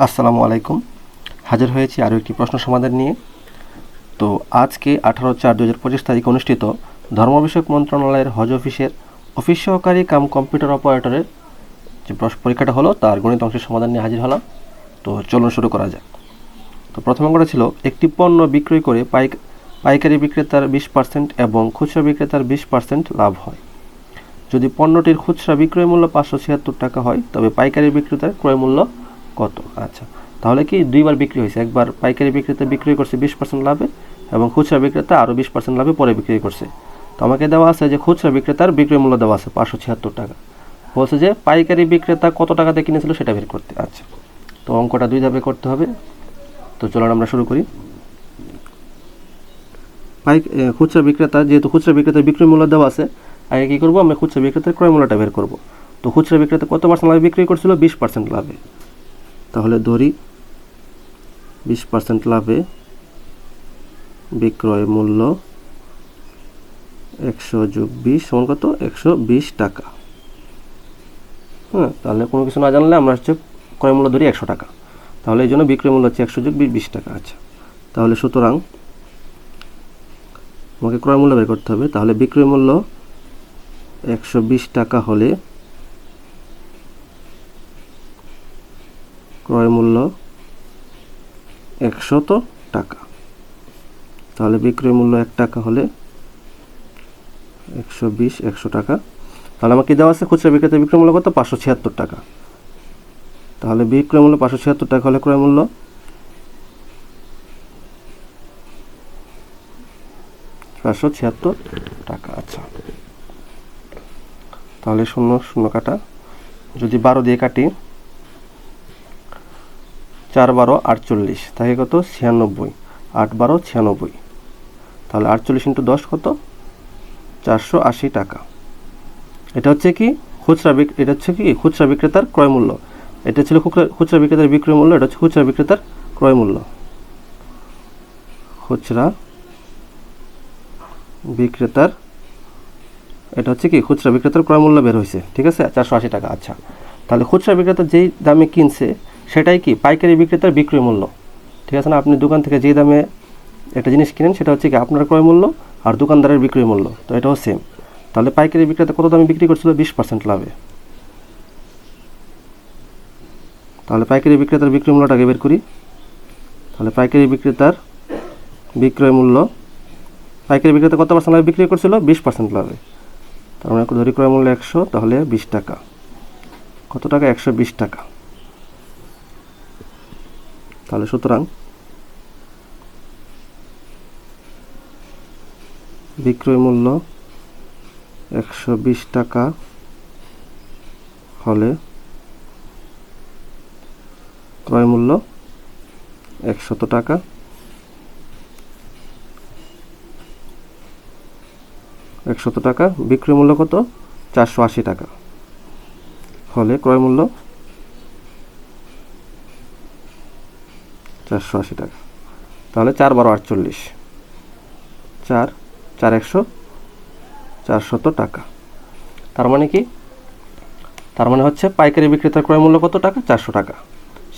আসসালামু আলাইকুম। হাজির হয়েছি আরও একটি প্রশ্ন সমাধান নিয়ে। তো আজকে আঠারো চার দু হাজার পঁচিশ তারিখে অনুষ্ঠিত ধর্ম বিষয়ক মন্ত্রণালয়ের হজ অফিসের অফিস সহকারী কাম কম্পিউটার অপারেটরের যে পরীক্ষাটা হলো, তার গণিত অংশের সমাধান নিয়ে হাজির হলাম। তো চলুন শুরু করা যাক। তো প্রথম অঙ্কটা ছিল, একটি পণ্য বিক্রয় করে পাইক পাইকারি বিক্রেতার বিশ পার্সেন্ট এবং খুচরা বিক্রেতার বিশ পার্সেন্ট লাভ হয়। যদি পণ্যটির খুচরা বিক্রয় মূল্য পাঁচশো ছিয়াত্তর টাকা হয়, তবে পাইকারি বিক্রেতার ক্রয় মূল্য কত? আচ্ছা তাহলে কি দুইবার বিক্রি হয়েছে? একবার পাইকারি বিক্রেতা বিক্রি করছে বিশ পার্সেন্ট লাভে এবং খুচরা বিক্রেতা আরও বিশ পার্সেন্ট লাভে পরে বিক্রি করছে। তো আমাকে দেওয়া আছে যে খুচরা বিক্রেতার বিক্রয় মূল্য দেওয়া আছে পাঁচশো ছিয়াত্তর টাকা। বলছে যে পাইকারি বিক্রেতা কত টাকাতে কিনেছিল সেটা বের করতে। আচ্ছা তো অঙ্কটা দুই ধাপে করতে হবে। তো চলুন আমরা শুরু করি। পাইক এ, খুচরা বিক্রেতা যেহেতু খুচরা বিক্রেতার বিক্রয় মূল্য দেওয়া আছে আগে কী করব? আমরা খুচরা বিক্রেতার ক্রয় মূল্যটা বের করব। তো খুচরা বিক্রেতা কত পার্সেন্ট লাভে বিক্রি করছিল? বিশ পার্সেন্ট লাভে। তাহলে ধরি বিশ পার্সেন্ট লাভে বিক্রয় মূল্য একশো যোগ বিশ সমান কত? একশো বিশ টাকা। হ্যাঁ তাহলে কোনো কিছু না জানলে আমরা হচ্ছে ক্রয় মূল্য ধরি একশো টাকা। তাহলে এই জন্য বিক্রয় মূল্য হচ্ছে একশো যোগ বিশ টাকা। আচ্ছা তাহলে সুতরাং আমাকে ক্রয় মূল্য বের করতে হবে। তাহলে বিক্রয় মূল্য একশো বিশ টাকা হলে ক্রয় মূল্য একশত টাকা। তাহলে বিক্রয় মূল্য এক টাকা হলে একশো বিশ, একশো টাকা। তাহলে আমাকে দেওয়া আছে? খুচরা বিক্রেতা বিক্রয় মূল্য কত? পাঁচশো ছিয়াত্তর টাকা। তাহলে বিক্রয় মূল্য পাঁচশো ছিয়াত্তর টাকা হলে ক্রয় মূল্য পাঁচশো ছিয়াত্তর টাকা। আচ্ছা। তাহলে শূন্য শূন্য কাটা। যদি বারো দিয়ে কাটি চার বারো আটচল্লিশ তাকে কত? ছিয়ানব্বই। আট বারো ছিয়ানব্বই। তাহলে আটচল্লিশ ইন্টু দশ কত? চারশো আশি টাকা। এটা হচ্ছে কি? খুচরা বিক, এটা হচ্ছে কি? খুচরা বিক্রেতার ক্রয় মূল্য। এটা ছিল খুচরা খুচরা বিক্রেতার বিক্রয় মূল্য, এটা হচ্ছে খুচরা বিক্রেতার ক্রয় মূল্য। খুচরা বিক্রেতার, এটা হচ্ছে কি? খুচরা বিক্রেতার ক্রয় মূল্য বের হয়েছে। ঠিক আছে? চারশো আশি টাকা। আচ্ছা। তাহলে খুচরা বিক্রেতা যেই দামে কিনছে সেটাই কি? পাইকারি বিক্রেতার বিক্রয় মূল্য। ঠিক আছে না? আপনি দোকান থেকে যেই দামে একটা জিনিস কিনেন, সেটা হচ্ছে কি আপনার ক্রয় মূল্য আর দোকানদারের বিক্রয় মূল্য। তো এটাও সেম তাহলে পাইকারি বিক্রেতা কত দামে বিক্রি করছিল? বিশ পার্সেন্ট লাভে। তাহলে পাইকারি বিক্রেতার বিক্রয় মূল্যটাকে বের করি। তাহলে পাইকারি বিক্রেতার বিক্রয় মূল্য, পাইকারি বিক্রেতা কত পার্সেন্ট লাভে বিক্রি করছিল? বিশ পার্সেন্ট লাভে। তার মানে ধরি ক্রয় মূল্য একশো, তাহলে বিশ টাকা। কত টাকা? একশো বিশ টাকা। তাহলে সুতরাং বিক্রয় মূল্য একশো বিশ টাকা হলে ক্রয় মূল্য একশত টাকা। একশত টাকা, বিক্রয় মূল্য কত? চারশো আশি টাকা। হলে ক্রয় মূল্য চারশো আশি টাকা। তাহলে চার বারো আটচল্লিশ। চার চার একশো চারশত টাকা। তার মানে কি? তার মানে হচ্ছে পাইকারি বিক্রেতার ক্রয় মূল্য কত টাকা? চারশো টাকা।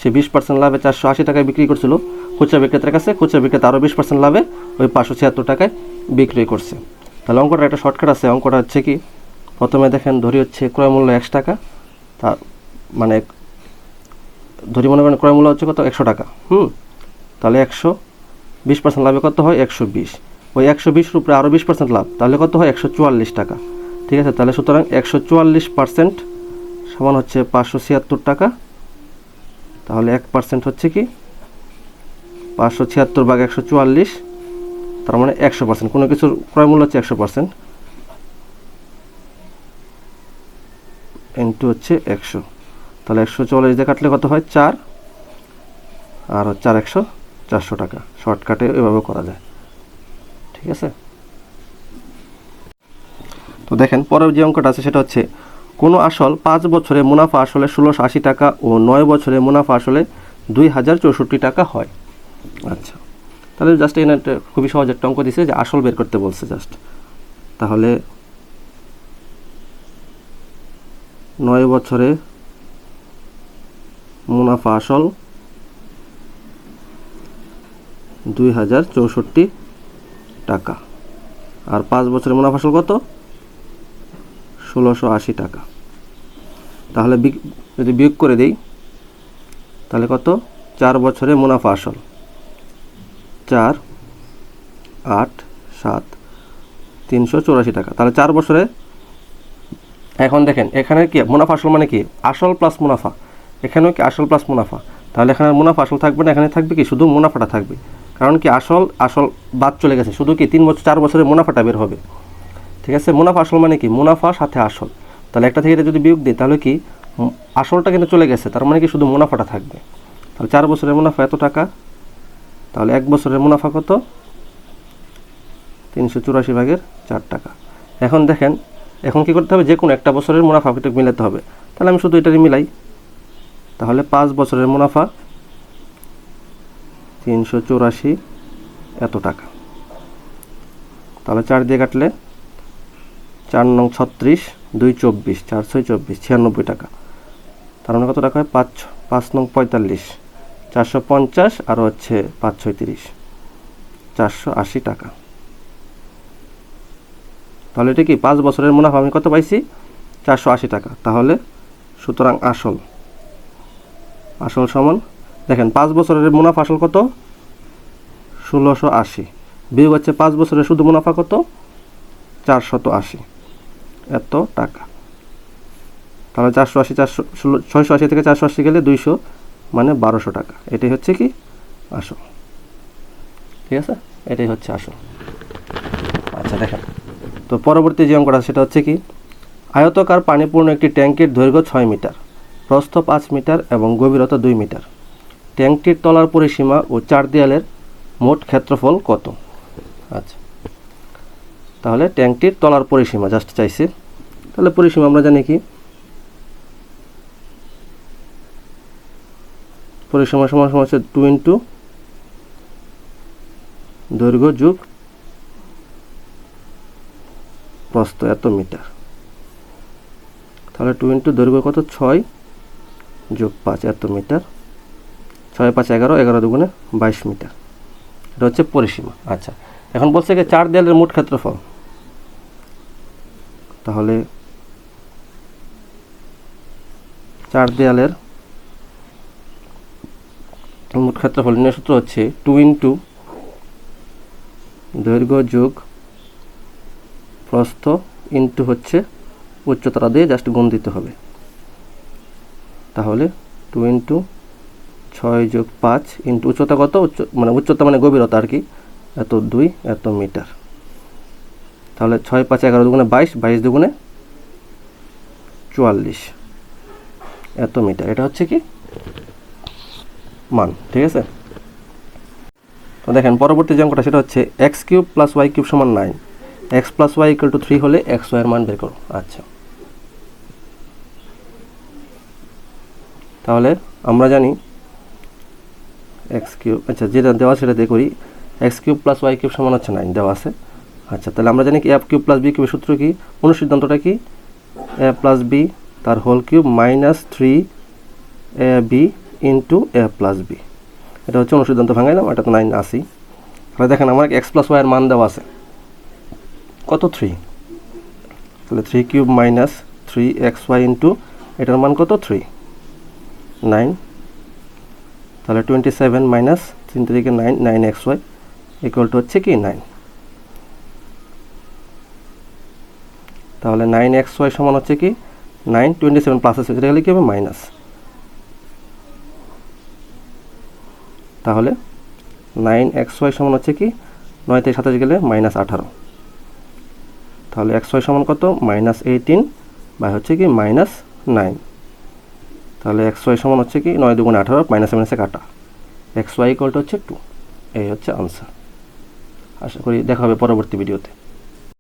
সে বিশ পার্সেন্ট লাভে চারশো আশি টাকায় বিক্রি করছিল। খুচরা বিক্রেতার কাছে খুচরা বিক্রেতা আরও বিশ পার্সেন্ট লাভে ওই পাঁচশো ছিয়াত্তর টাকায় বিক্রি করছে। তাহলে অঙ্কটা একটা শর্টকাট আছে। অঙ্কটা হচ্ছে কি? প্রথমে দেখেন, ধরি হচ্ছে ক্রয় মূল্য একশো টাকা। তা মানে ধরি মনে করেন ক্রয় মূল্য হচ্ছে কত? একশো টাকা। হুম? তাহলে একশো বিশ পার্সেন্ট লাভে কত হয়? একশো বিশ। ওই একশো বিশের উপরে আরও বিশ পার্সেন্ট লাভ, তাহলে কত হয়? একশো চুয়াল্লিশ টাকা। ঠিক আছে? তাহলে সুতরাং একশো চুয়াল্লিশ পার্সেন্ট সমান হচ্ছে পাঁচশো ছিয়াত্তর টাকা। তাহলে এক পার্সেন্ট হচ্ছে কি? পাঁচশো ছিয়াত্তর ভাগ একশো চুয়াল্লিশ, তার মানে একশো পার্সেন্ট কোনো কিছুর ক্রয় মূল্য হচ্ছে একশো পার্সেন্ট ইন্টু হচ্ছে একশো। তাহলে একশো চুয়াল্লিশ দিয়ে কাটলে কত হয়? চার। আর চার একশো। চারশো টাকা। শর্টকাটে এভাবে করা যায়। ঠিক আছে? তো দেখেন, পরের যে অঙ্কটা আছে সেটা হচ্ছে, কোনো আসল পাঁচ বছরে মুনাফা আসলে ষোলোশো আশি টাকা ও নয় বছরে মুনাফা আসলে দুই হাজার চৌষট্টি টাকা হয়। আচ্ছা। তাহলে জাস্ট এখানে একটা খুবই সহজ একটা অঙ্ক দিছে যে আসল বের করতে বলছে জাস্ট তাহলে নয় বছরে মুনাফা আসল দুই হাজার চৌষট্টি টাকা। আর পাঁচ বছরের মুনাফা আসল কত? ষোলোশো আশি টাকা। তাহলে যদি বিয়োগ করে দিই, তাহলে কত? চার বছরে মুনাফা আসল। চার, আট, সাত, তিনশো চৌরাশি টাকা। তাহলে চার বছরে, এখন দেখেন, এখানে কি, মুনাফা আসল মানে কি? আসল প্লাস মুনাফা। এখানেও কি আসল প্লাস মুনাফা? তাহলে এখানে মুনাফা আসল থাকবে না, এখানে থাকবে কি? শুধু মুনাফাটা থাকবে। কারণ কি আসল আসল বাদ চলে গেছে। শুধু কি তিন বছর, চার বছরের মুনাফাটা বের হবে? ঠিক আছে? মুনাফা আসল মানে কি? মুনাফা সাথে আসল। তাহলে একটা থেকে এটা যদি বিয়োগ দিই, তাহলে কি আসলটা কিন্তু চলে গেছে। তার মানে কি শুধু মুনাফাটা থাকবে? তাহলে চার বছরের মুনাফা এত টাকা? তাহলে এক বছরের মুনাফা কত? তিনশো চুরাশি ভাগের চার টাকা। এখন দেখেন, এখন কি করতে হবে? যে কোনো একটা বছরের মুনাফা মিলাতে হবে। তাহলে আমি শুধু এটারই মিলাই। তাহলে পাঁচ বছরের মুনাফা তিনশো চৌরাশি এত টাকা। তাহলে চার দিয়ে কাটলে চার নং ছত্রিশ, দুই চব্বিশ, চার ছয় চব্বিশ, ছিয়ানব্বই টাকা। তার মানে কত টাকা হয়? পাঁচ পাঁচ নং পঁয়তাল্লিশ, চারশো পঞ্চাশ আর হচ্ছে পাঁচ ছয় তিরিশ, চারশো আশি টাকা। তাহলে এটা কি পাঁচ বছরের মুনাফা আমি কত পাইছি? চারশো আশি টাকা। তাহলে সুতরাং আসল আসল সমান দেখেন, পাঁচ বছরের মুনাফা আসল কত? ষোলোশো আশি। বিয়োগ হচ্ছে পাঁচ বছরের শুধু মুনাফা কত? চারশত আশি। এত টাকা। তাহলে চারশো আশি, চারশো, ষোলো, ছয়শো আশি থেকে চারশো আশি গেলে দুইশো মানে বারোশো টাকা। এটাই হচ্ছে কি? আসল। ঠিক আছে? এটাই হচ্ছে আসল। আচ্ছা দেখেন। তো পরবর্তী যে অঙ্কটা সেটা হচ্ছে কি? আয়তকার পানিপূর্ণ একটি ট্যাঙ্কের দৈর্ঘ্য ছয় মিটার, প্রস্থ পাঁচ মিটার এবং গভীরতা দুই মিটার। ট্যাঙ্কটির তলার পরিসীমা ও চার দেয়ালের মোট ক্ষেত্রফল কত? আচ্ছা। তাহলে ট্যাঙ্কটির তলার পরিসীমা জাস্ট চাইছে। তাহলে পরিসীমা আমরা জানি কি? পরিসীমা সমান সমান হচ্ছে টু ইন্টু দৈর্ঘ্য যুগ প্রস্থ এত মিটার। তাহলে টু ইন্টু দৈর্ঘ্য কত? ছয় যোগ পাঁচ এত মিটার। ছয় পাঁচ এগারো এগারো দুগুণে বাইশ মিটার। এটা হচ্ছে পরিসীমা। আচ্ছা এখন বলছে কি চার দেয়ালের মোট ক্ষেত্রফল? তাহলে চার দেয়ালের মোট ক্ষেত্রফল নির্ণয় সূত্র হচ্ছে টু ইন্টু দৈর্ঘ্য যোগ প্রস্থ ইন্টু হচ্ছে উচ্চতাটা দিয়ে জাস্ট গুণ দিতে হবে। তাহলে টু ইন্টু ছয় যোগ পাঁচ ইন্টু উচ্চতা কত? উচ্চ মানে উচ্চতা মানে গভীরতা আর কি। এত দুই, এত মিটার। তাহলে ছয় পাঁচ এগারো দুগুণে বাইশ বাইশ দুগুণে চুয়াল্লিশ। এত মিটার। এটা হচ্ছে কি? মান, ঠিক আছে? তো দেখেন, পরবর্তী যে অঙ্কটা, সেটা হচ্ছে x cube plus y cube সমান nine. X plus y equal to three হলে এক্স ওয়াইয়ের মান বের করো। আচ্ছা। তাহলে আমরা জানি এক্স কিউব আচ্ছা যেটা দেওয়া সেটা দিয়ে করি। X cube plus y cube সমান হচ্ছে নাইন দেওয়া আছে। আচ্ছা তাহলে আমরা জানি কি এফ কিউব প্লাস বি কিউবের সূত্র কি? অনুসিদ্ধান্তটা কি? এ প্লাস বি তার whole cube minus three a b into a plus b এটা হচ্ছে অনুসিদ্ধান্ত ভাঙাইলাম এটা তো নাইন আসি তাহলে দেখেন, আমার এক্স প্লাস ওয়াইয়ের মান দেওয়া আছে। কত থ্রি তাহলে three cube minus three x y into এটার মান কত? থ্রি নাইন তাহলে টোয়েন্টি সেভেন মাইনাস তিন তারিখে nine nine x y equal to হচ্ছে কি নাইন তাহলে নাইন এক্স ওয়াই সমান হচ্ছে কি নাইন টোয়েন্টি সেভেন প্লাস আছে এটা গেলে কী হবে মাইনাস তাহলে নাইন এক্স ওয়াই সমান হচ্ছে কি নয় থেকে সাতাশ গেলে মাইনাস আঠারো। তাহলে এক্স ওয়াই সমান কত? মাইনাস এইটিন বা হচ্ছে কি মাইনাস নাইন তাহলে এক্স ওয়াই সমান হচ্ছে কি নয় দুগুণ আঠারো মাইনাস মাইনাসে কাটা। এক্স ওয়াই কলটা হচ্ছে টু এই হচ্ছে আনসার আশা করি দেখা হবে পরবর্তী ভিডিওতে